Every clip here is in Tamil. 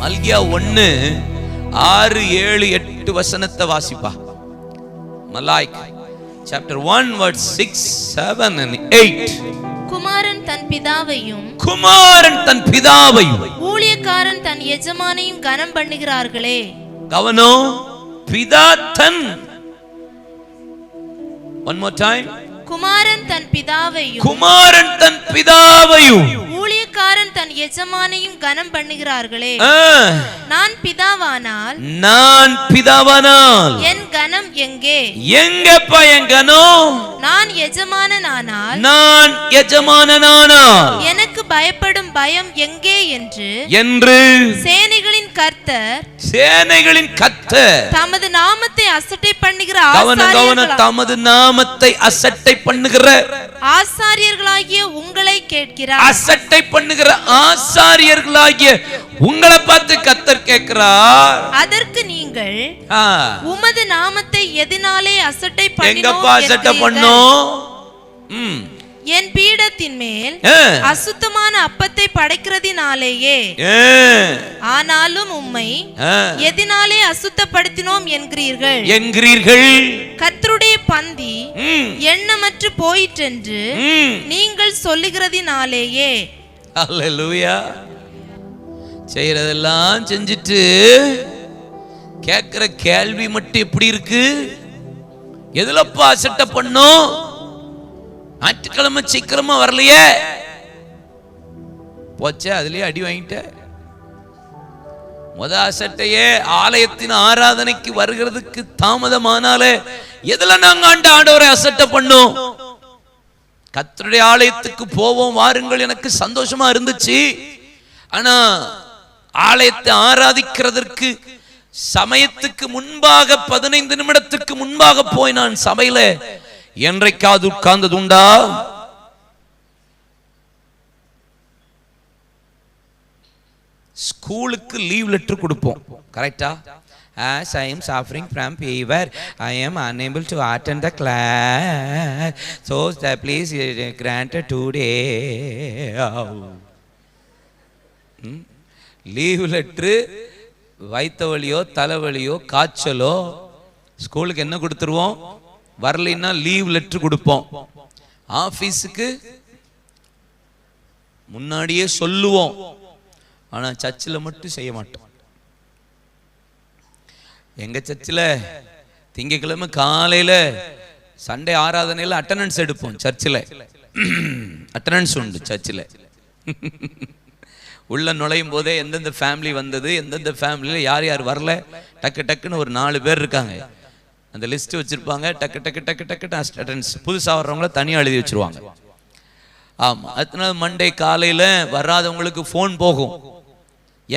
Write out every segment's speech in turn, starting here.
மல்கியா ஒன்னு ஆறு ஏழு எட்டு வசனத்தை வாசிப்பா. Malachi chapter one verse six seven eight குமாரன் தன் பிதாவையும் குமாரன் தன் பிதாவையும் ஊழியக்காரன் தன் எஜமானையும் கனம் பண்ணுகிறார்களே. கவனம் பிதா தன். ஒன் மோர் டைம் குமாரன் தன் பிதாவையும் குமாரன் தன் பிதாவையும் ஊழியக்காரன் தன் எஜமானையும் கனம் பண்ணுகிறார்களே. நான் பிதாவானால் நான் பிதாவானால். என் கனம் எங்கே? எங்கப்பா என் கனம்? நான் எஜமானனானால் நான் எஜமானனானால். எனக்கு பயப்படும் பயம் எங்கே என்று என்று சேனைகளின் கர்த்தர் சேனைகளின் கத்த தமது நாமத்தை அசட்டை பண்ணுகிற கவன கவன ஆசாரியர்களா- தமது நாமத்தை அசட்டை பண்ணுகிற ஆசாரியர்களாகிய உங்களை கேட்கிறார். அசட்டை பண்ணுகிற ஆசாரியர்களாகிய உங்களை பார்த்து கத்தர் கேட்கிறார். அதற்கு நீங்கள் உமது நாமத்தை எதினாலே அசட்டை பண்ணினோம் எங்கப்பா அசட்டை. பண்ணோம்? ம், என் பீடத்தின் மேல் அசுத்தமான அப்பத்தை படைக்கிறதினாலேயே. ஆனாலும் உம்மை. எதினாலே அசுத்தப்படுத்தினோம் என்கிறீர்கள். என்கிறீர்கள். கர்த்தருடைய பந்தி எண்ணமற்று போயிற்றென்று. நீங்கள் சொல்லுகிறதினாலேயே. அல்லேலூயா. செய்யறதெல்லாம் செஞ்சுட்டு கேட்கிற கேள்வி மட்டும் எப்படி இருக்கு? எதுலப்பா அசட்டை பண்ணோம்? ஞாயிற்றுக்கிழமை சீக்கிரமா வரலையே. போச்சே அதுலயே அடி வாங்கிட்ட. முத அசட்டையே ஆலயத்தின் ஆராதனைக்கு வருகிறதுக்கு தாமதமானாலே எதுல நாங்க ஆண்ட ஆண்டவரை அசட்டை பண்ணோம்? கர்த்தருடைய ஆலயத்துக்கு போவோம் வாருங்கள் எனக்கு சந்தோஷமா இருந்துச்சு. ஆனா ஆலயத்தை ஆராதிக்கிறதற்கு சமயத்துக்கு முன்பாக பதினைந்து நிமிடத்துக்கு முன்பாக போய் நான் சபையில என்றைக்காவது உட்கார்ந்தது உண்டா ஸ்கூலுக்கு லீவ் லெட்டர் கொடுப்போம். கரெக்டா As I am suffering from fever, I am unable to attend the class. So, uh, please grant a leave letter வயிற்று வலியோ தலைவலியோ காய்ச்சலோ ஸ்கூலுக்கு என்ன கொடுத்துருவோம்? வரலைன்னா லீவ் லெட்ரு கொடுப்போம். ஆஃபீஸுக்கு முன்னாடியே சொல்லுவோம். ஆனால் சர்ச்சில் மட்டும் செய்ய மாட்டோம். எங்கள் சர்ச்சில் திங்கக்கிழமை காலையில் சண்டே ஆராதனையில் அட்டண்டன்ஸ் எடுப்போம் சர்ச்சில். அட்டண்டன்ஸ் உண்டு சர்ச்சில். உள்ள நுழையும் போதே எந்தெந்த ஃபேமிலி வந்தது எந்தெந்த ஃபேமிலியில் யார் யார் வரல டக்கு டக்குன்னு ஒரு நாலு பேர் இருக்காங்க. அந்த லிஸ்ட் வச்சிருப்பாங்க டக்கு டக்கு டக்கு டக்கு அட்டன்ஸ் புதுசாக வர்றவங்கள தனியாக எழுதி வச்சிருவாங்க. ஆமாம் அதனால மண்டே காலையில் வராதவங்களுக்கு ஃபோன் போகும்.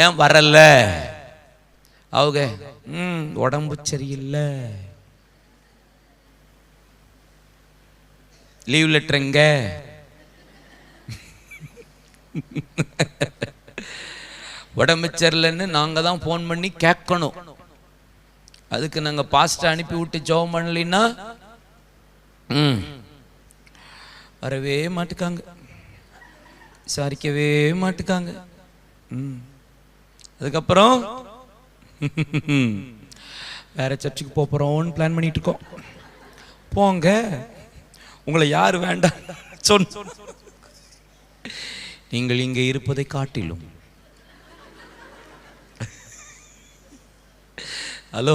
ஏன் வரல? அவங்க ம் உடம்பு சரியில்லை. லீவ் லெட்டருங்க உடம்பு சரியில்லைன்னு நாங்கள் தான் ஃபோன் பண்ணி கேட்கணும். அதுக்கு நாங்கள் பாஸ்ட்டை அனுப்பி விட்டு ஜோம் பண்ணலைன்னா? ம். வரவே மாட்டுக்காங்க. விசாரிக்கவே மாட்டுக்காங்க. ம். அதுக்கப்புறம்? வேற சர்ச்சுக்கு போக போகிறோம்னு பிளான் பண்ணிட்டு இருக்கோம். போங்க. உங்களை யார் வேண்டாம் சொன்ன நீங்கள் இங்கே இருப்பதை காட்டிலும் ஹலோ.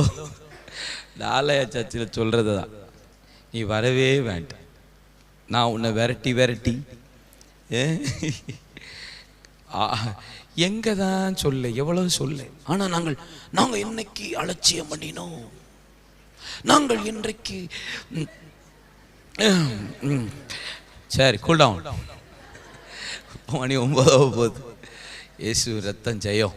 ஆலய சர்ச்சில் சொல்கிறது தான் நீ வரவே வேண்டாம். நான் உன்னை விரட்டி விரட்டி. எங்கே தான் சொல்ல எவ்வளவு சொல்ல. ஆனால் நாங்கள் நாங்கள் இன்னைக்கு அலட்சியம் பண்ணினோம்? நாங்கள் இன்றைக்கு சரி கூல் மணி ஒன்பதாவது போகுது. இயேசு ரத்தம் ஜெயம்.